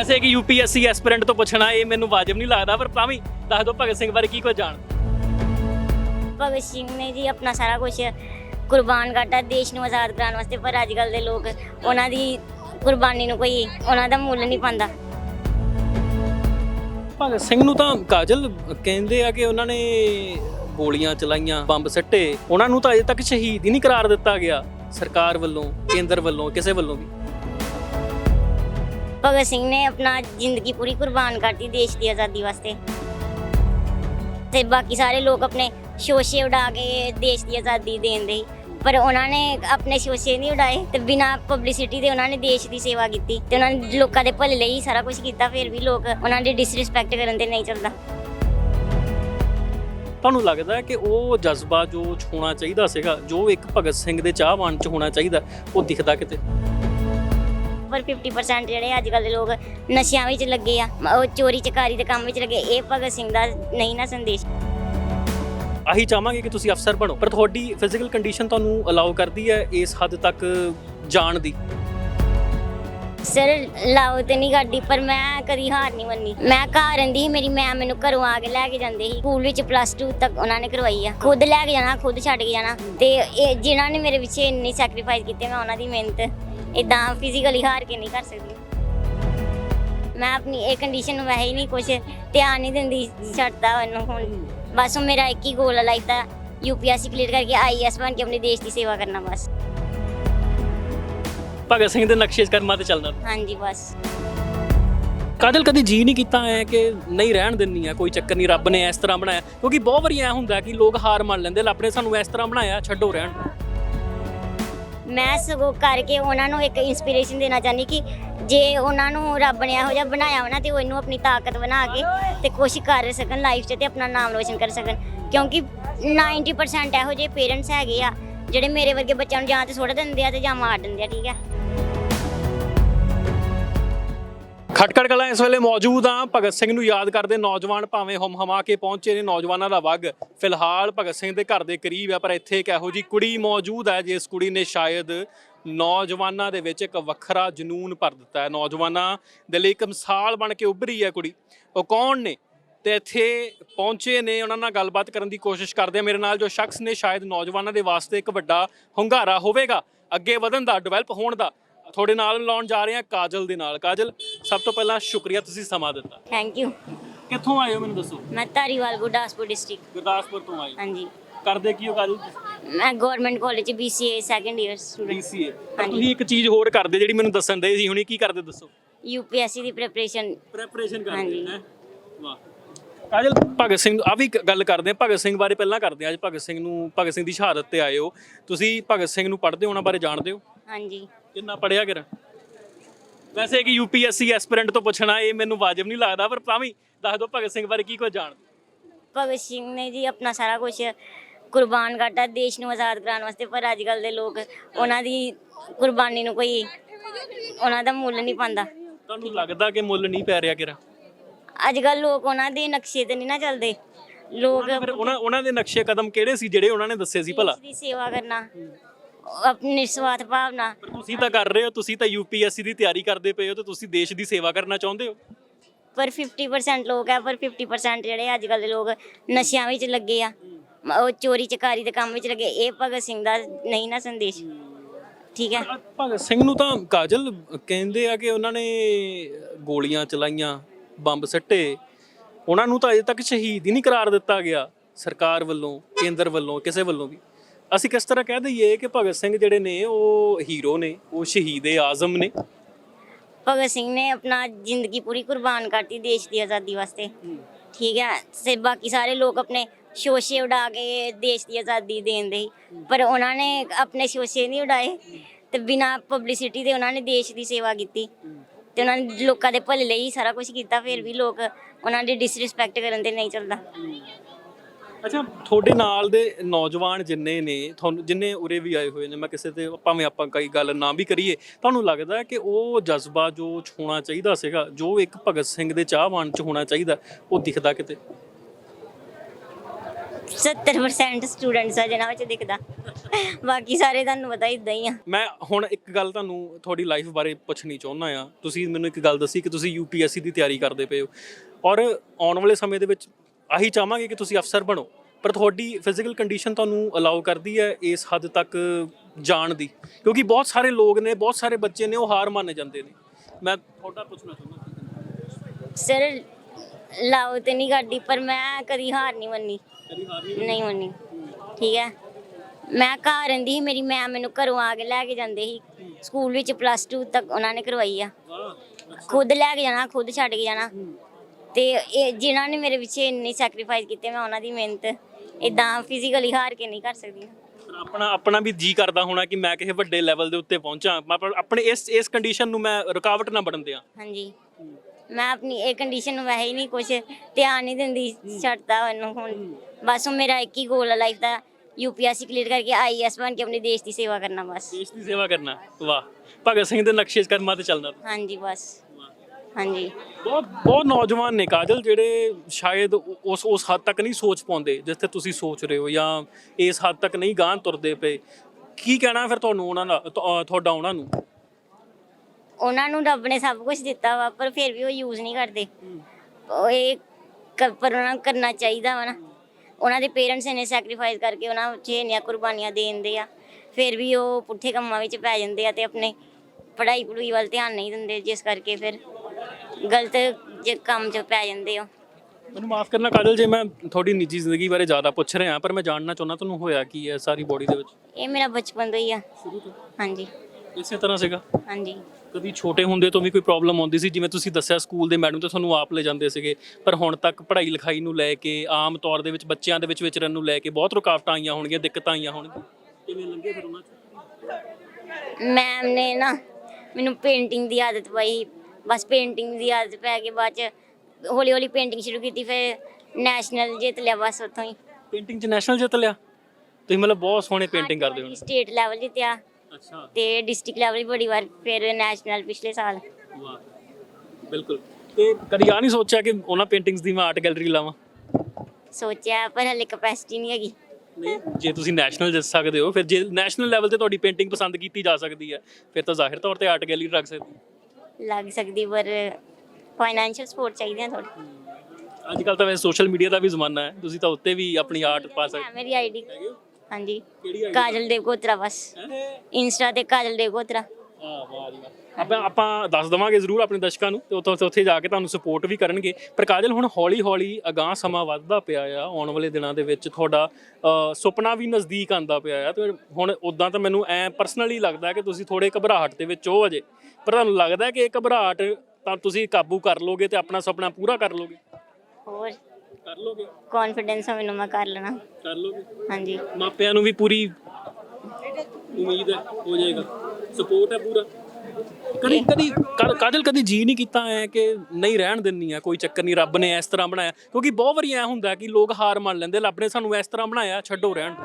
ਵੈਸੇ ਕਿ UPSC aspirant ਤੋਂ ਪੁੱਛਣਾ ਇਹ ਮੈਨੂੰ ਵਾਜਬ ਨਹੀਂ ਲੱਗਦਾ ਪਰ ਤਾਂ ਵੀ ਦੱਸ ਦਿਓ ਭਗਤ ਸਿੰਘ ਬਾਰੇ ਕੀ ਕੁਝ ਜਾਣ। ਭਗਤ ਸਿੰਘ ਨੇ ਜੀ ਆਪਣਾ ਸਾਰਾ ਕੁਝ ਕੁਰਬਾਨ ਕਰਤਾ ਦੇਸ਼ ਨੂੰ ਆਜ਼ਾਦ ਕਰਾਉਣ ਵਾਸਤੇ ਪਰ ਅੱਜ ਕੱਲ ਦੇ ਲੋਕ ਉਹਨਾਂ ਦੀ ਕੁਰਬਾਨੀ ਨੂੰ ਕੋਈ ਉਹਨਾਂ ਦਾ ਮੁੱਲ ਨਹੀਂ ਪਾਉਂਦਾ। ਭਗਤ ਸਿੰਘ ਨੂੰ ਤਾਂ ਕਾਜਲ ਕਹਿੰਦੇ ਆ ਕਿ ਉਹਨਾਂ ਨੇ ਗੋਲੀਆਂ ਚਲਾਈਆਂ ਬੰਬ ਸੱਟੇ ਉਹਨਾਂ ਨੂੰ ਤਾਂ ਅਜੇ ਤੱਕ ਸ਼ਹੀਦ ਹੀ ਨਹੀਂ ਕਰਾਰ ਦਿੱਤਾ ਗਿਆ ਸਰਕਾਰ ਵੱਲੋਂ ਕੇਂਦਰ ਵੱਲੋਂ ਕਿਸੇ ਵੱਲੋਂ ਵੀ। ਭਗਤ ਸਿੰਘ ਨੇ ਆਪਣਾ ਜ਼ਿੰਦਗੀ ਪੂਰੀ ਕੁਰਬਾਨ ਕਰਤੀ ਦੇਸ਼ ਦੀ ਆਜ਼ਾਦੀ ਵਾਸਤੇ। ਤੇ ਬਾਕੀ ਸਾਰੇ ਲੋਕ ਆਪਣੇ ਸ਼ੋਸ਼ੇ ਉਡਾ ਕੇ ਦੇਸ਼ ਦੀ ਆਜ਼ਾਦੀ ਦੇਣ ਦੇ। ਪਰ ਉਹਨਾਂ ਨੇ ਆਪਣੇ ਸ਼ੋਸ਼ੇ ਨਹੀਂ ਉਡਾਏ ਤੇ ਬਿਨਾ ਪਬਲਿਸਿਟੀ ਦੇ ਉਹਨਾਂ ਨੇ ਦੇਸ਼ ਦੀ ਸੇਵਾ ਕੀਤੀ ਤੇ ਉਹਨਾਂ ਨੇ ਲੋਕਾਂ ਦੇ ਭਲੇ ਲਈ ਸਾਰਾ ਕੁਝ ਕੀਤਾ, ਫਿਰ ਵੀ ਲੋਕ ਉਹਨਾਂ ਦੇ ਡਿਸਰਿਸਪੈਕਟ ਕਰਨ ਤੇ ਨਹੀਂ ਚੱਲਦਾ। ਤੁਹਾਨੂੰ ਲੱਗਦਾ ਹੈ ਕਿ ਉਹ ਜਜ਼ਬਾ ਜੋ ਹੋਣਾ ਚਾਹੀਦਾ ਸੀਗਾ, ਜੋ ਇੱਕ ਭਗਤ ਸਿੰਘ ਦੇ ਚਾਹਵਾਨ ਚ ਹੋਣਾ ਚਾਹੀਦਾ, ਉਹ ਦਿਖਦਾ ਕਿਤੇ? ਪਰ 50% ਜਿਹੜੇ ਅੱਜ ਕੱਲ੍ਹ ਦੇ ਲੋਕ ਨਸ਼ਿਆਂ ਵਿੱਚ ਲੱਗੇ ਆ। ਉਹ ਚੋਰੀ ਚਕਾਰੀ ਦੇ ਕੰਮ ਵਿੱਚ ਲੱਗੇ। ਇਹ ਭਗਤ ਸਿੰਘ ਦਾ ਨਹੀਂ ਨਾ ਸੰਦੇਸ਼। ਆਹੀ ਚਾਹਾਂਗੇ ਕਿ ਤੁਸੀਂ ਅਫਸਰ ਬਣੋ। ਪਰ ਤੁਹਾਡੀ ਫਿਜ਼ੀਕਲ ਕੰਡੀਸ਼ਨ ਤੁਹਾਨੂੰ ਅਲਾਉ ਕਰਦੀ ਹੈ ਇਸ ਹੱਦ ਤੱਕ ਜਾਣ ਦੀ। ਸਰ ਲਾਓ ਤੇ ਨਹੀਂ ਕਰਦੀ ਪਰ ਮੈਂ ਕਦੀ ਹਾਰ ਨਹੀਂ ਮੰਨੀ। ਮੈਂ ਘਰ ਰਹਿੰਦੀ ਸੀ ਮੇਰੀ ਮੈਂ ਮੈਨੂੰ ਘਰੋਂ ਆ ਕੇ ਲੈ ਕੇ ਜਾਂਦੇ ਸੀ। ਸਕੂਲ ਵਿੱਚ ਪਲੱਸ 2 ਤੱਕ ਉਹਨਾਂ ਨੇ ਕਰਵਾਈ ਆ। ਖੁਦ ਲੈ ਕੇ ਜਾਣਾ ਖੁਦ ਛੱਡ ਕੇ ਜਾਣਾ। ਤੇ ਇਹ ਜਿਨ੍ਹਾਂ ਨੇ ਮੇਰੇ ਪਿੱਛੇ ਇੰਨੀ ਸੈਕਰੀਫਾਈਸ ਕੀਤੇ ਮੈਂ ਉਹਨਾਂ ਦੀ ਮਿਹਨਤ ਇਦਾਂ ਫਿਜ਼ੀਕਲੀ ਹਾਰ ਕੇ ਨਹੀਂ ਕਰ ਸਕਦੀ। ਮੈਂ ਆਪਣੀ ਇਹ ਕੰਡੀਸ਼ਨ ਨੂੰ ਵੈਸੇ ਹੀ ਨਹੀਂ ਕੁਝ ਧਿਆਨ ਨਹੀਂ ਦਿੰਦੀ ਛੱਡਦਾ ਉਹਨੂੰ ਹੁਣ। ਬਸ ਹੁਣ ਮੇਰਾ ਇੱਕ ਹੀ ਗੋਲ ਹੈ ਲਾਈਫ ਦਾ ਯੂਪੀਐਸਸੀ ਕਲੀਅਰ ਕਰਕੇ ਆਈਐਸ ਬਣ ਕੇ ਆਪਣੇ ਦੇਸ਼ ਦੀ ਸੇਵਾ ਕਰਨਾ ਬਸ। ਭਗਤ ਸਿੰਘ ਦੇ ਨਕਸ਼ੇ ਕਰਮਾਂ ਤੇ ਚੱਲਣਾ। ਹਾਂਜੀ ਬਸ। ਕਾਜਲ ਕਦੀ ਜੀ ਨਹੀਂ ਕੀਤਾ ਹੈ ਕਿ ਨਹੀਂ ਰਹਿਣ ਦਿੰਨੀ ਆ ਕੋਈ ਚੱਕਰ ਨਹੀਂ ਰੱਬ ਨੇ ਇਸ ਤਰ੍ਹਾਂ ਬਣਾਇਆ। ਕਿਉਂਕਿ ਬਹੁਤ ਵਾਰੀ ਐ ਹੁੰਦਾ ਕਿ ਲੋਕ ਹਾਰ ਮੰਨ ਲੈਂਦੇ ਨੇ ਸਾਨੂੰ ਇਸ ਤਰ੍ਹਾਂ ਬਣਾਇਆ ਛੱਡੋ ਰਹਿਣ ਮੈਂ ਸਗੋਂ ਕਰਕੇ ਉਹਨਾਂ ਨੂੰ ਇੱਕ ਇਨਸਪੀਰੇਸ਼ਨ ਦੇਣਾ ਚਾਹੁੰਦੀ ਕਿ ਜੇ ਉਹਨਾਂ ਨੂੰ ਰੱਬ ਨੇ ਇਹੋ ਜਿਹਾ ਬਣਾਇਆ ਹੋਣਾ ਤੇ ਉਹ ਇਹਨੂੰ ਆਪਣੀ ਤਾਕਤ ਬਣਾ ਕੇ ਤੇ ਕੋਸ਼ਿਸ਼ ਕਰ ਸਕਣ ਲਾਈਫ 'ਚ ਤੇ ਆਪਣਾ ਨਾਮ ਰੋਸ਼ਨ ਕਰ ਸਕਣ। ਕਿਉਂਕਿ 90% ਇਹੋ ਜਿਹੇ ਪੇਰੈਂਟਸ ਹੈਗੇ ਆ, ਜਿਹੜੇ ਮੇਰੇ ਵਰਗੇ ਬੱਚਿਆਂ ਨੂੰ ਜਾਂ ਤੇ ਸੁੱਟ ਦਿੰਦੇ ਆ ਤੇ ਜਾਂ ਮਾਰ ਦਿੰਦੇ ਆ, ਠੀਕ ਹੈ? ਖਟਕੜ ਕਲਾਂ ਇਸ ਵੇਲੇ ਮੌਜੂਦ ਆ ਭਗਤ ਸਿੰਘ ਨੂੰ ਯਾਦ ਕਰਦੇ ਨੌਜਵਾਨ ਭਾਵੇਂ ਹਮ ਹਮਾ ਕੇ ਪਹੁੰਚੇ ਨੇ, ਨੌਜਵਾਨਾਂ ਦਾ ਵਗ ਫਿਲਹਾਲ ਭਗਤ ਸਿੰਘ ਦੇ ਘਰ ਦੇ ਕਰੀਬ ਆ ਪਰ ਇੱਥੇ ਇੱਕ ਇਹੋ ਜੀ ਕੁੜੀ ਮੌਜੂਦ ਹੈ, ਜਿਸ ਕੁੜੀ ਨੇ ਸ਼ਾਇਦ ਨੌਜਵਾਨਾਂ ਦੇ ਵਿੱਚ ਇੱਕ ਵੱਖਰਾ ਜਨੂਨ ਭਰ ਦਿੱਤਾ ਹੈ। ਨੌਜਵਾਨਾਂ ਦੇ ਲਈ ਇੱਕ ਮਿਸਾਲ ਬਣ ਕੇ ਉੱਭਰੀ ਹੈ ਕੁੜੀ। ਉਹ ਕੌਣ ਨੇ? ਤੇ ਇੱਥੇ ਪਹੁੰਚੇ ਨੇ, ਉਹਨਾਂ ਨਾਲ ਗੱਲਬਾਤ ਕਰਨ ਦੀ ਕੋਸ਼ਿਸ਼ ਕਰਦੇ ਆ ਮੇਰੇ ਨਾਲ ਜੋ ਸ਼ਖਸ ਨੇ, ਸ਼ਾਇਦ ਨੌਜਵਾਨਾਂ ਦੇ ਵਾਸਤੇ ਇੱਕ ਵੱਡਾ ਹੁੰਗਾਰਾ ਹੋਵੇਗਾ। ਅੱਗੇ ਵਧਣ ਦਾ ਡਿਵੈਲਪ ਹੋਣ ਦਾ ਤੁਹਾਡੇ ਨਾਲ ਮਿਲਾਉਣ ਜਾ ਰਹੇ ਹਾਂ ਕਾਜਲ ਦੇ ਨਾਲ। ਕਾਜਲ ਸਭ ਤੋਂ ਪਹਿਲਾਂ ਸ਼ੁਕਰੀਆ ਤੁਸੀਂ ਸਮਾਂ ਦਿੱਤਾ। ਥੈਂਕ ਯੂ ਕਿੱਥੋਂ ਆਏ ਹੋ ਮੈਨੂੰ ਦੱਸੋ? ਮੈਂ ਧਾਰੀਵਾਲ ਗੁਰਦਾਸਪੁਰ ਡਿਸਟ੍ਰਿਕਟ ਗੁਰਦਾਸਪੁਰ ਤੋਂ ਆਏ ਹਾਂਜੀ। ਕਰਦੇ ਕੀ ਹੋ ਕਾਜਲ? ਮੈਂ government college BCA second year student BCA। ਤੁਸੀਂ ਇੱਕ ਚੀਜ਼ ਹੋਰ ਕਰਦੇ ਜਿਹੜੀ ਮੈਨੂੰ ਦੱਸਣ ਦੇ ਸੀ ਹੁਣੀ ਕੀ ਕਰਦੇ ਦੱਸੋ? UPSC ਦੀ ਪ੍ਰੈਪਰੇਸ਼ਨ ਪ੍ਰੈਪਰੇਸ਼ਨ। ਕਰਦੇ ਹੈ? ਵਾਹ। ਕਾਜਲ ਭਗਤ ਸਿੰਘ ਆ ਵੀ ਗੱਲ ਕਰਦੇ ਆ ਭਗਤ ਸਿੰਘ ਬਾਰੇ ਪਹਿਲਾਂ ਕਰਦੇ ਆ ਅੱਜ ਭਗਤ ਸਿੰਘ ਨੂੰ ਭਗਤ ਸਿੰਘ ਦੀ ਸ਼ਹਾਦਤ ਤੇ ਆਏ ਹੋ। ਤੁਸੀਂ ਭਗਤ ਸਿੰਘ ਨੂੰ ਪੜ੍ਹਦੇ ਹੋ ਉਹਨਾਂ ਬਾਰੇ ਜਾਣਦੇ ਹੋ? ਹਾਂਜੀ। ਕਿੰਨਾ ਪੜਿਆ ਕਰ ਵੈਸੇ ਕਿ ਯੂਪੀਐਸਸੀ ਐਸਪੀਰੈਂਟ ਤੋਂ ਪੁੱਛਣਾ ਇਹ ਮੈਨੂੰ ਵਾਜਬ ਨਹੀਂ ਲੱਗਦਾ ਪਰ ਤਾਂ ਵੀ ਦੱਸ ਦਿਓ ਭਗਤ ਸਿੰਘ ਬਾਰੇ ਕੀ ਕੁਝ ਜਾਣਦੇ ਭਗਤ ਸਿੰਘ ਨੇ ਜੀ ਆਪਣਾ ਸਾਰਾ ਕੁਝ ਕੁਰਬਾਨ ਕਰਤਾ ਦੇਸ਼ ਨੂੰ ਆਜ਼ਾਦ ਕਰਾਉਣ ਵਾਸਤੇ ਪਰ ਅੱਜ ਕੱਲ ਦੇ ਲੋਕ ਉਹਨਾਂ ਦੀ ਕੁਰਬਾਨੀ ਨੂੰ ਕੋਈ ਉਹਨਾਂ ਦਾ ਮੁੱਲ ਨਹੀਂ ਪਾਉਂਦਾ। ਤੁਹਾਨੂੰ ਲੱਗਦਾ ਕਿ ਮੁੱਲ ਨਹੀਂ ਪੈ ਰਿਹਾ ਕਿਰਾ? ਅੱਜ ਕੱਲ ਲੋਕ ਉਹਨਾਂ ਦੇ ਨਕਸ਼ੇ ਤੇ ਨਹੀਂ ਨਾ ਚੱਲਦੇ। ਲੋਕ ਫਿਰ ਉਹਨਾਂ ਉਹਨਾਂ ਦੇ ਨਕਸ਼ੇ ਕਦਮ ਕਿਹੜੇ ਸੀ ਜਿਹੜੇ ਉਹਨਾਂ ਨੇ ਦੱਸੇ ਸੀ ਭਲਾ? ਦੇਸ਼ ਦੀ ਸੇਵਾ ਕਰਨਾ। ਆਪਣੀ ਨਿਸਵਾਰਥ ਭਾਵਨਾ। ਪਰ ਤੁਸੀਂ ਤਾਂ ਕਰ ਰਹੇ ਹੋ ਤੁਸੀਂ ਤਾਂ ਯੂਪੀਐਸਸੀ ਦੀ ਤਿਆਰੀ ਕਰਦੇ ਪਏ ਹੋ ਤੇ ਤੁਸੀਂ ਦੇਸ਼ ਦੀ ਸੇਵਾ ਕਰਨਾ ਚਾਹੁੰਦੇ ਹੋ? ਪਰ 50% ਲੋਕ ਹੈ ਪਰ 50% ਜਿਹੜੇ ਅੱਜ ਕੱਲ ਦੇ ਲੋਕ ਨਸ਼ਿਆਂ ਵਿੱਚ ਲੱਗੇ ਆ। ਉਹ ਚੋਰੀ ਚਕਾਰੀ ਦੇ ਕੰਮ ਵਿੱਚ ਲੱਗੇ ਇਹ ਭਗਤ ਸਿੰਘ ਦਾ ਨਹੀਂ ਨਾ ਸੰਦੇਸ਼। ਠੀਕ ਹੈ। ਭਗਤ ਸਿੰਘ ਨੂੰ ਤਾਂ ਕਾਜਲ ਕਹਿੰਦੇ ਆ ਕਿ ਉਹਨਾਂ ਨੇ ਗੋਲੀਆਂ ਚਲਾਈਆਂ ਬੰਬ ਸੱਟੇ। ਉਹਨਾਂ ਨੂੰ ਤਾਂ ਅਜੇ ਤੱਕ ਸ਼ਹੀਦ ਹੀ ਨਹੀਂ ਕਰਾਰ ਦਿੱਤਾ ਗਿਆ। ਸਰਕਾਰ ਵੱਲੋਂ ਕੇਂਦਰ ਵੱਲੋਂ ਕਿਸੇ ਵੱਲੋਂ ਵੀ। ਅਸੀਂ ਕਿਸ ਤਰ੍ਹਾਂ ਕਹਿ ਦਈਏ ਕਿ ਭਗਤ ਸਿੰਘ ਜਿਹੜੇ ਨੇ ਉਹ ਹੀਰੋ ਨੇ ਉਹ ਸ਼ਹੀਦ-ਏ ਆਜ਼ਮ ਨੇ। ਭਗਤ ਸਿੰਘ ਨੇ ਆਪਣਾ ਜ਼ਿੰਦਗੀ ਪੂਰੀ ਕੁਰਬਾਨ ਕਰਤੀ ਦੇਸ਼ ਦੀ ਆਜ਼ਾਦੀ ਵਾਸਤੇ। ਠੀਕ ਹੈ ਤੇ ਬਾਕੀ ਸਾਰੇ ਲੋਕ ਆਪਣੇ ਸ਼ੋਸ਼ੇ ਉਡਾ ਕੇ ਦੇਸ਼ ਦੀ ਆਜ਼ਾਦੀ ਦੇਣ ਦੇ। ਸੀ। ਪਰ ਉਹਨਾਂ ਨੇ ਆਪਣੇ ਸ਼ੋਸ਼ੇ ਨਹੀਂ ਉਡਾਏ ਤੇ ਬਿਨਾ ਪਬਲਿਸਿਟੀ ਦੇ ਉਹਨਾਂ ਨੇ ਦੇਸ਼ ਦੀ ਸੇਵਾ ਕੀਤੀ। ਤੇ ਉਹਨਾਂ ਨੇ ਲੋਕਾਂ ਦੇ ਭਲੇ ਲਈ ਸਾਰਾ ਕੁਝ ਕੀਤਾ ਫਿਰ ਵੀ ਲੋਕ ਉਹਨਾਂ ਦੀ ਡਿਸਰਿਸਪੈਕਟ ਕਰਨ ਤੇ ਨਹੀਂ ਚੱਲਦਾ। ਅੱਛਾ ਤੁਹਾਡੇ ਨਾਲ ਦੇ ਨੌਜਵਾਨ ਜਿੰਨੇ ਨੇ ਤੁਹਾਨੂੰ ਜਿੰਨੇ ਉਰੇ ਵੀ ਆਏ ਹੋਏ ਨੇ ਮੈਂ ਕਿਸੇ ਤੇ ਭਾਵੇਂ ਆਪਾਂ ਕਈ ਗੱਲ ਨਾ ਵੀ ਕਰੀਏ ਤੁਹਾਨੂੰ ਲੱਗਦਾ ਕਿ ਉਹ ਜਜ਼ਬਾ ਜੋ ਹੋਣਾ ਚਾਹੀਦਾ ਸੀਗਾ ਜੋ ਇੱਕ ਭਗਤ ਸਿੰਘ ਦੇ ਚਾਹਵਾਨ ਚ ਹੋਣਾ ਚਾਹੀਦਾ ਉਹ ਦਿਖਦਾ ਕਿਤੇ? 70% ਸਟੂਡੈਂਟਸ ਆ ਜਿਹਨਾਂ ਵਿੱਚ ਦਿਖਦਾ। ਬਾਕੀ ਸਾਰੇ ਤੁਹਾਨੂੰ ਪਤਾ ਇਦਾਂ ਹੀ ਆ। ਮੈਂ ਹੁਣ ਇੱਕ ਗੱਲ ਤੁਹਾਨੂੰ ਤੁਹਾਡੀ ਲਾਈਫ ਬਾਰੇ ਪੁੱਛਣੀ ਚਾਹੁੰਦਾ ਆ ਤੁਸੀਂ ਮੈਨੂੰ ਇੱਕ ਗੱਲ ਦੱਸੀ ਕਿ ਤੁਸੀਂ ਯੂਪੀਐਸਸੀ ਦੀ ਤਿਆਰੀ ਕਰਦੇ ਪਏ ਹੋ। ਔਰ ਆਉਣ ਵਾਲੇ ਸਮੇਂ ਦੇ ਵਿੱਚ ਆਹੀ ਚਾਹਾਂਗੇ ਕਿ ਤੁਸੀਂ ਅਫਸਰ ਬਣੋ ਪਰ ਤੁਹਾਡੀ ਫਿਜ਼ੀਕਲ ਕੰਡੀਸ਼ਨ ਤੁਹਾਨੂੰ ਅਲਾਉ ਕਰਦੀ ਹੈ ਇਸ ਹੱਦ ਤੱਕ ਜਾਣ ਦੀ ਕਿਉਂਕਿ ਬਹੁਤ ਸਾਰੇ ਲੋਕ ਨੇ ਬਹੁਤ ਸਾਰੇ ਬੱਚੇ ਨੇ ਉਹ ਹਾਰ ਮੰਨ ਜਾਂਦੇ ਨੇ। ਮੈਂ ਤੁਹਾਡਾ ਪੁੱਛਣਾ ਚਾਹੁੰਦਾ ਸਰ ਲਾਓ ਤੇ ਨਹੀਂ ਕਰਦੀ ਪਰ ਮੈਂ ਕਦੀ ਹਾਰ ਨਹੀਂ ਮੰਨੀ। ਕਦੀ ਹਾਰ ਨਹੀਂ ਨਹੀਂ ਮੰਨੀ। ਠੀਕ ਹੈ? ਮੈਂ ਘਰ ਰਹਿੰਦੀ ਸੀ ਮੇਰੀ ਮੈਮ ਮੈਨੂੰ ਘਰੋਂ ਆ ਕੇ ਲੈ ਕੇ ਜਾਂਦੇ ਸੀ। ਸਕੂਲ ਵਿੱਚ ਪਲੱਸ 2 ਤੱਕ ਉਹਨਾਂ ਨੇ ਕਰਵਾਈ ਆ। ਖੁਦ ਲੈ ਕੇ ਜਾਣਾ ਖੁਦ ਛੱਡ ਕੇ ਜਾਣਾ। ਤੇ ਇਹ ਜਿਨ੍ਹਾਂ ਨੇ ਮੇਰੇ ਪਿੱਛੇ ਇੰਨੀ ਸੈਕਰੀਫਾਈਸ ਕੀਤੇ ਮੈਂ ਉਹਨਾਂ ਦੀ ਮਿਹਨਤ ਇਦਾਂ ਫਿਜ਼ੀਕਲੀ ਹਾਰ ਕੇ ਨਹੀਂ ਕਰ ਸਕਦੀ। ਆਪਣਾ ਆਪਣਾ ਵੀ ਜੀ ਕਰਦਾ ਹੋਣਾ ਕਿ ਮੈਂ ਕਿਸੇ ਵੱਡੇ ਲੈਵਲ ਦੇ ਉੱਤੇ ਪਹੁੰਚਾਂ। ਮੈਂ ਪਰ ਆਪਣੇ ਇਸ ਇਸ ਕੰਡੀਸ਼ਨ ਨੂੰ ਮੈਂ ਰੁਕਾਵਟ ਨਾ ਬਣਨ ਦਿਆਂ। ਹਾਂਜੀ। ਮੈਂ ਆਪਣੀ ਇਹ ਕੰਡੀਸ਼ਨ ਨੂੰ ਵੈਸੇ ਹੀ ਨਹੀਂ ਕੁਝ ਧਿਆਨ ਨਹੀਂ ਦਿੰਦੀ ਛੱਡਦਾ ਉਹਨੂੰ ਹੁਣ। ਬਸ ਉਹ ਮੇਰਾ ਇੱਕ ਹੀ ਗੋਲ ਹੈ ਲਾਈਫ ਦਾ ਯੂਪੀਐਸਸੀ ਕਲੀਅਰ ਕਰਕੇ ਆਈਐਸ ਬਣ ਕੇ ਆਪਣੇ ਦੇਸ਼ ਦੀ ਸੇਵਾ ਕਰਨਾ ਬਸ। ਦੇਸ਼ ਦੀ ਸੇਵਾ ਕਰਨਾ। ਵਾਹ। ਭਗਤ ਸਿੰਘ ਦੇ ਨਕਸ਼ੇ ਕਰਮਾਂ ਤੇ ਚੱਲਣਾ। ਹਾਂਜੀ ਬਸ। ਹਾਂਜੀ। ਬਹੁਤ ਬਹੁਤ ਨੌਜਵਾਨ ਨੇ ਕਾਜਲ ਜਿਹੜੇ ਸ਼ਾਇਦ ਉਸ ਉਸ ਹੱਦ ਤੱਕ ਨਹੀਂ ਸੋਚ ਪਾਉਂਦੇ ਜਿੱਥੇ ਤੁਸੀਂ ਸੋਚ ਰਹੇ ਹੋ ਜਾਂ ਇਸ ਹੱਦ ਤੱਕ ਨਹੀਂ ਗਾਂਹ ਤੁਰਦੇ ਪਏ। ਕੀ ਕਹਿਣਾ ਫਿਰ ਤੁਹਾਨੂੰ ਉਹਨਾਂ ਦਾ ਤੁਹਾਡਾ ਉਹਨਾਂ ਨੂੰ? ਉਹਨਾਂ ਨੂੰ ਰੱਬ ਨੇ ਸਭ ਕੁਝ ਦਿੱਤਾ ਵਾ ਪਰ ਫਿਰ ਵੀ ਉਹ ਯੂਜ਼ ਨਹੀਂ ਕਰਦੇ। ਉਹ ਇਹ ਕ- ਪਰ ਉਹਨਾਂ ਨੂੰ ਕਰਨਾ ਚਾਹੀਦਾ ਵਾ ਨਾ। ਉਹਨਾਂ ਦੇ ਪੇਰੈਂਟਸ ਨੇ ਸੈਕਰੀਫਾਈਸ ਕਰਕੇ ਉਹਨਾਂ ਵਿੱਚ ਇੰਨੀਆਂ ਕੁਰਬਾਨੀਆਂ ਦੇਂਦੇ ਆ। ਫਿਰ ਵੀ ਉਹ ਪੁੱਠੇ ਕੰਮਾਂ ਵਿੱਚ ਪੈ ਜਾਂਦੇ ਆ ਤੇ ਆਪਣੇ ਪੜ੍ਹਾਈ ਪੜੂਈ ਵੱਲ ਧਿਆਨ ਨਹੀਂ ਦਿੰਦੇ ਜਿਸ ਕਰਕੇ ਫਿਰ ਗਲਤ ਜੇ ਕੰਮ 'ਚ ਪੈ ਜਾਂਦੇ ਆ ਮੈਨੂੰ ਮਾਫ ਕਰਨਾ ਕਾਜਲ ਜੇ ਮੈਂ ਤੁਹਾਡੀ ਨਿੱਜੀ ਜ਼ਿੰਦਗੀ ਬਾਰੇ ਜ਼ਿਆਦਾ ਪੁੱਛ ਰਿਹਾ ਪਰ ਮੈਂ ਜਾਣਨਾ ਚਾਹੁੰਦਾ ਤੁਹਾਨੂੰ ਹੋਇਆ ਕੀ ਹੈ ਸਾਰੀ ਬੋਡੀ ਦੇ ਵਿੱਚ? ਇਹ ਮੇਰਾ ਬਚਪਨ ਤੋਂ ਹੀ ਆ। ਸ਼ੁਰੂ ਤੋਂ? ਹਾਂਜੀ। ਇਸੇ ਤਰ੍ਹਾਂ ਸੀਗਾ? ਹਾਂਜੀ। ਕਦੀ ਛੋਟੇ ਹੁੰਦੇ ਤੋਂ ਵੀ ਕੋਈ ਪ੍ਰੋਬਲਮ ਆਉਂਦੀ ਸੀ? ਜਿਵੇਂ ਤੁਸੀਂ ਦੱਸਿਆ ਸਕੂਲ ਦੇ ਮੈਡਮ ਤੇ ਤੁਹਾਨੂੰ ਆਪ ਲੈ ਜਾਂਦੇ ਸੀਗੇ ਪਰ ਹੁਣ ਤੱਕ ਪੜ੍ਹਾਈ ਲਿਖਾਈ ਨੂੰ ਲੈ ਕੇ ਆਮ ਤੌਰ ਦੇ ਵਿੱਚ ਬੱਚਿਆਂ ਦੇ ਵਿੱਚ ਵਿਚਰਨ ਨੂੰ ਲੈ ਕੇ ਬਹੁਤ ਰੁਕਾਵਟਾਂ ਆਈਆਂ ਹੋਣਗੀਆਂ ਦਿੱਕਤਾਂ ਆਈਆਂ ਹੋਣਗੀਆਂ। ਕਿਵੇਂ ਲੰਘੇ ਫਿਰ ਉਹਨਾਂ ਚ? ਮੈਮ ਨੇ ਨਾ ਮੈਨੂੰ ਪੇਂਟਿੰਗ ਦੀ ਆਦਤ ਪਾਈ ਬਸ ਪੇਂਟਿੰਗ ਦੀ ਆਦਤ ਪੈ ਕੇ ਬਾਅਦ ਚ ਹੌਲੀ ਹੌਲੀ ਪੇਂਟਿੰਗ ਸ਼ੁਰੂ ਕੀਤੀ ਫਿਰ ਨੈਸ਼ਨਲ ਜਿੱਤ ਲਿਆ ਬਸ ਉੱਥੋਂ ਹੀ। ਪੇਂਟਿੰਗ ਚ ਨੈਸ਼ਨਲ ਜਿੱਤ ਲਿਆ? ਤੁਸੀਂ ਮਤਲਬ ਬਹੁਤ ਸੋਹਣੇ ਪੇਂਟਿੰਗ ਕਰਦੇ ਹੋ। ਸਟੇਟ ਲੈਵਲ ਜਿੱਤਿਆ। ਅੱਛਾ। ਤੇ ਡਿਸਟ੍ਰਿਕਟ ਲੈਵਲ ਵੀ ਬੜੀ ਵਾਰ ਫਿਰ ਨੈਸ਼ਨਲ ਪਿਛਲੇ ਸਾਲ। ਵਾਹ ਬਿਲਕੁਲ। ਤੇ ਕਦੀ ਆ ਨਹੀਂ ਸੋਚਿਆ ਕਿ ਉਹਨਾਂ ਪੇਂਟਿੰਗਸ ਦੀ ਮੈਂ ਆਰਟ ਗੈਲਰੀ ਲਾਵਾਂ? ਸੋਚਿਆ ਪਰ ਹਲੇ ਕਪੈਸਿਟੀ ਨਹੀਂ ਹੈਗੀ। ਨਹੀਂ ਜੇ ਤੁਸੀਂ ਨੈਸ਼ਨਲ ਜਿੱਤ ਸਕਦੇ ਹੋ ਫਿਰ ਜੇ ਨੈਸ਼ਨਲ ਲੈਵਲ ਤੇ ਤੁਹਾਡੀ ਪੇਂਟਿੰਗ ਪਸੰਦ ਕੀਤੀ ਜਾ ਸਕਦੀ ਹੈ ਫਿਰ ਤਾਂ ਜ਼ਾਹਿਰ ਤੌਰ ਤੇ ਆਰਟ ਗੈਲਰੀ ਰੱਖ ਸਕਦੇ ਹੋ। ਲੱਗ ਸਕਦੀ ਪਰ ਫਾਈਨੈਂਸ਼ੀਅਲ ਸਪੋਰਟ ਚਾਹੀਦੀ ਹੈ ਥੋੜੀ ਅੱਜ ਕੱਲ ਤਾਂ ਵੈਸੇ ਸੋਸ਼ਲ ਮੀਡੀਆ ਦਾ ਵੀ ਜ਼ਮਾਨਾ ਹੈ। ਤੁਸੀਂ ਤਾਂ ਉੱਤੇ ਵੀ ਆਪਣੀ ਆਰਟ ਪਾ ਸਕਦੇ। ਹੈ ਮੇਰੀ ਆਈਡੀ ਹਾਂਜੀ। ਕਿਹੜੀ ਕਾਜਲ ਦੇਵ ਕੋਤਰਾ ਬਸ ਇੰਸਟਾ ਤੇ ਕਾਜਲ ਦੇਵ ਕੋਤਰਾ ਆ ਵਾਹ ਜੀ ਵਾਹ ਆਪਾਂ ਆਪਾਂ ਦੱਸ ਦਵਾਂਗੇ ਜ਼ਰੂਰ ਆਪਣੇ ਦਰਸ਼ਕਾਂ ਨੂੰ ਤੇ ਉੱਥੋਂ ਉੱਥੇ ਜਾ ਕੇ ਤੁਹਾਨੂੰ ਸਪੋਰਟ ਵੀ ਕਰਨਗੇ। ਪਰ ਕਾਜਲ ਹੁਣ ਹੌਲੀ ਹੌਲੀ ਅਗਾਹ ਸਮਾਂ ਵੱਧਦਾ ਪਿਆ ਆ। ਆਉਣ ਵਾਲੇ ਦਿਨਾਂ ਦੇ ਵਿੱਚ ਤੁਹਾਡਾ ਅ, ਸੁਪਨਾ ਵੀ ਨਜ਼ਦੀਕ ਆਂਦਾ ਪਿਆ ਆ। ਤੇ ਹੁਣ ਉਦਾਂ ਤਾਂ ਮੈਨੂੰ ਐ ਪਰਸਨਲੀ ਲੱਗਦਾ ਕਿ ਤੁਸੀਂ ਥੋੜੇ ਘਬਰਾਹਟ ਦੇ ਵਿੱਚ ਹੋ ਅਜੇ। ਪਰ ਤੁਹਾਨੂੰ ਲੱਗਦਾ ਕਿ ਇਹ ਘਬਰਾਹਟ ਤਾਂ ਤੁਸੀਂ ਕਾਬੂ ਕਰ ਲੋਗੇ ਤੇ ਆਪਣਾ ਸੁਪਨਾ ਪੂਰਾ ਕਰ ਲੋਗੇ? ਹੋਰ? ਕਰ ਲੋਗੇ? ਕੌਨਫੀਡੈਂਸ ਆ ਮੈਨੂੰ ਮੈਂ ਕਰ ਲੈਣਾ। ਕਰ ਲੋਗੇ? ਹਾਂਜੀ। ਮਾਪਿਆਂ ਨੂੰ ਵੀ ਪੂਰੀ ਉਮੀਦ ਹੈ ਹੋ ਜਾਏਗਾ। ਸਪੋਰਟ ਹੈ ਪੂਰਾ। ਕਦੀ ਕਦੀ, ਕਾ- ਕਾਜਲ ਕਦੀ ਜੀ ਨਹੀਂ ਕੀਤਾ ਐ ਕਿ ਨਹੀਂ ਰਹਿਣ ਦਿੰਨੀ ਆ, ਕੋਈ ਚੱਕਰ ਨਹੀਂ, ਰੱਬ ਨੇ ਇਸ ਤਰ੍ਹਾਂ ਬਣਾਇਆ। ਕਿਉਂਕਿ ਬਹੁਤ ਵਾਰੀ ਐ ਹੁੰਦਾ ਕਿ ਲੋਕ ਹਾਰ ਮੰਨ ਲੈਂਦੇ ਰੱਬ ਨੇ ਸਾਨੂੰ ਇਸ ਤਰ੍ਹਾਂ ਬਣਾਇਆ, ਛੱਡੋ ਰਹਿਣ ਦਿਓ।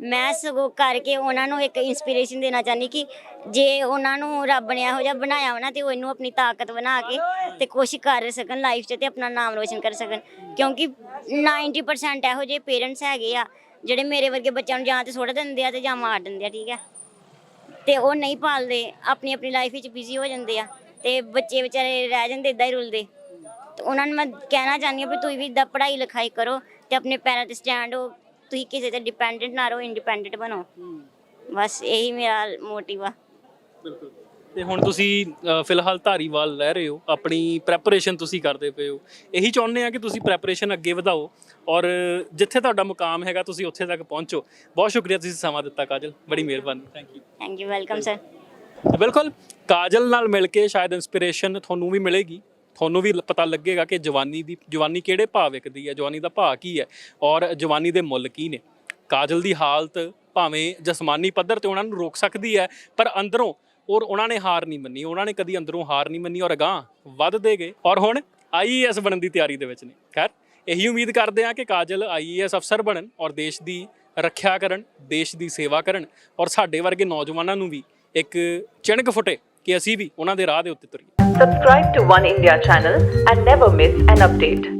ਮੈਂ ਸਗੋਂ ਕਰਕੇ ਉਹਨਾਂ ਨੂੰ ਇੱਕ ਇਨਸਪੀਰੇਸ਼ਨ ਦੇਣਾ ਚਾਹੁੰਦੀ ਕਿ ਜੇ ਉਹਨਾਂ ਨੂੰ ਰੱਬ ਨੇ ਇਹੋ ਜਿਹਾ ਬਣਾਇਆ ਵਾ ਤੇ ਉਹ ਇਹਨੂੰ ਆਪਣੀ ਤਾਕਤ ਬਣਾ ਕੇ ਤੇ ਕੋਸ਼ਿਸ਼ ਕਰ ਸਕਣ ਲਾਈਫ 'ਚ ਤੇ ਆਪਣਾ ਨਾਮ ਰੋਸ਼ਨ ਕਰ ਸਕਣ। ਕਿਉਂਕਿ 90% ਇਹੋ ਜਿਹੇ ਪੇਰੈਂਟਸ ਹੈਗੇ ਆ, ਜਿਹੜੇ ਮੇਰੇ ਵਰਗੇ ਬੱਚਿਆਂ ਨੂੰ ਜਾਂ ਤੇ ਸੁੱਟ ਦਿੰਦੇ ਆ ਤੇ ਜਾਂ ਮਾਰ ਦਿੰਦੇ ਆ, ਠੀਕ ਹੈ? ਤੇ ਉਹ ਨਹੀਂ ਪਾਲਦੇ ਆਪਣੀ ਆਪਣੀ ਲਾਈਫ ਵਿੱਚ ਬਿਜ਼ੀ ਹੋ ਜਾਂਦੇ ਆ ਤੇ ਬੱਚੇ ਵਿਚਾਰੇ ਰਹਿ ਜਾਂਦੇ ਇਦਾਂ ਹੀ ਰੁਲਦੇ। ਤੇ ਉਹਨਾਂ ਨੂੰ ਮੈਂ ਕਹਿਣਾ ਚਾਹੁੰਦੀ ਹਾਂ ਵੀ ਤੁਸੀਂ ਵੀ ਇਦਾਂ ਪੜ੍ਹਾਈ ਲਿਖਾਈ ਕਰੋ ਤੇ ਆਪਣੇ ਪੈਰਾਂ ਤੇ ਸਟੈਂਡ ਹੋ ਤੁਸੀਂ ਕਿਸੇ ਤੇ ਡਿਪੈਂਡੈਂਟ ਨਾ ਰਹੋ ਇੰਡੀਪੈਂਡੈਂਟ ਬਣੋ। ਬਸ ਇਹੀ ਮੇਰਾ ਮੋਟਿਵ ਆ। ਬਿਲਕੁਲ। ਤੇ ਹੁਣ ਤੁਸੀਂ ਅ, ਫਿਲਹਾਲ ਧਾਰੀਵਾਲ ਰਹਿ ਰਹੇ ਹੋ। ਆਪਣੀ ਪ੍ਰੈਪਰੇਸ਼ਨ ਤੁਸੀਂ ਕਰਦੇ ਪਏ ਹੋ। ਇਹੀ ਚਾਹੁੰਦੇ ਆ ਕਿ ਤੁਸੀਂ ਪ੍ਰੈਪਰੇਸ਼ਨ ਅੱਗੇ ਵਧਾਓ ਔਰ ਜਿੱਥੇ ਤੁਹਾਡਾ ਮੁਕਾਮ ਹੈਗਾ ਤੁਸੀਂ ਉੱਥੇ ਤੱਕ ਪਹੁੰਚੋ। ਬਹੁਤ ਸ਼ੁਕਰੀਆ ਤੁਸੀਂ ਸਮਾਂ ਦਿੱਤਾ ਕਾਜਲ। ਬੜੀ ਮਿਹਰਬਾਨੀ। Thank you thank you welcome sir ਬਿਲਕੁਲ ਕਾਜਲ ਨਾਲ ਮਿਲ ਕੇ ਸ਼ਾਇਦ ਇਨਸਪੀਰੇਸ਼ਨ ਤੁਹਾਨੂੰ ਵੀ ਮਿਲੇਗੀ। ਤੁਹਾਨੂੰ ਵੀ ਲ- ਪਤਾ ਲੱਗੇਗਾ ਕਿ ਜਵਾਨੀ ਦੀ ਜਵਾਨੀ ਕਿਹੜੇ ਭਾਅ ਵਿਕਦੀ ਹੈ ਜਵਾਨੀ ਦਾ ਭਾਅ ਕੀ ਹੈ ਔਰ ਜਵਾਨੀ ਦੇ ਮੁੱਲ ਕੀ ਨੇ। ਕਾਜਲ ਦੀ ਹਾਲਤ ਭਾਵੇਂ ਜਸਮਾਨੀ ਪੱਧਰ ਤੇ ਉਹਨਾਂ ਨੂੰ ਰੋਕ ਸਕਦੀ ਹੈ ਪਰ ਅੰਦਰੋਂ ਔਰ ਉਹਨਾਂ ਨੇ ਹਾਰ ਨਹੀਂ ਮੰਨੀ, ਉਹਨਾਂ ਨੇ ਕਦੀ ਅੰਦਰੋਂ ਹਾਰ ਨਹੀਂ ਮੰਨੀ ਔਰ ਅਗਾਂਹ ਵੱਧਦੇ ਗਏ। ਔਰ ਹੁਣ ਆਈਏਐਸ ਬਣਨ ਦੀ ਤਿਆਰੀ ਦੇ ਵਿੱਚ ਨੇ। ਖੈਰ, ਇਹੀ ਉਮੀਦ ਕਰਦੇ ਹਾਂ ਕਿ ਕਾਜਲ ਆਈਏਐਸ ਅਫਸਰ ਬਣਨ ਔਰ ਦੇਸ਼ ਦੀ ਰੱਖਿਆ ਕਰਨ, ਦੇਸ਼ ਦੀ ਸੇਵਾ ਕਰਨ ਔਰ ਸਾਡੇ ਵਰਗੇ ਨੌਜਵਾਨਾਂ ਨੂੰ ਵੀ ਇੱਕ ਚਿਣਕ ਫੁੱਟੇ ਕਿ ਅਸੀਂ ਵੀ ਉਹਨਾਂ ਦੇ ਰਾਹ ਦੇ ਉੱਤੇ ਤੁਰੀਏ। Subscribe to One India channel and never miss an update.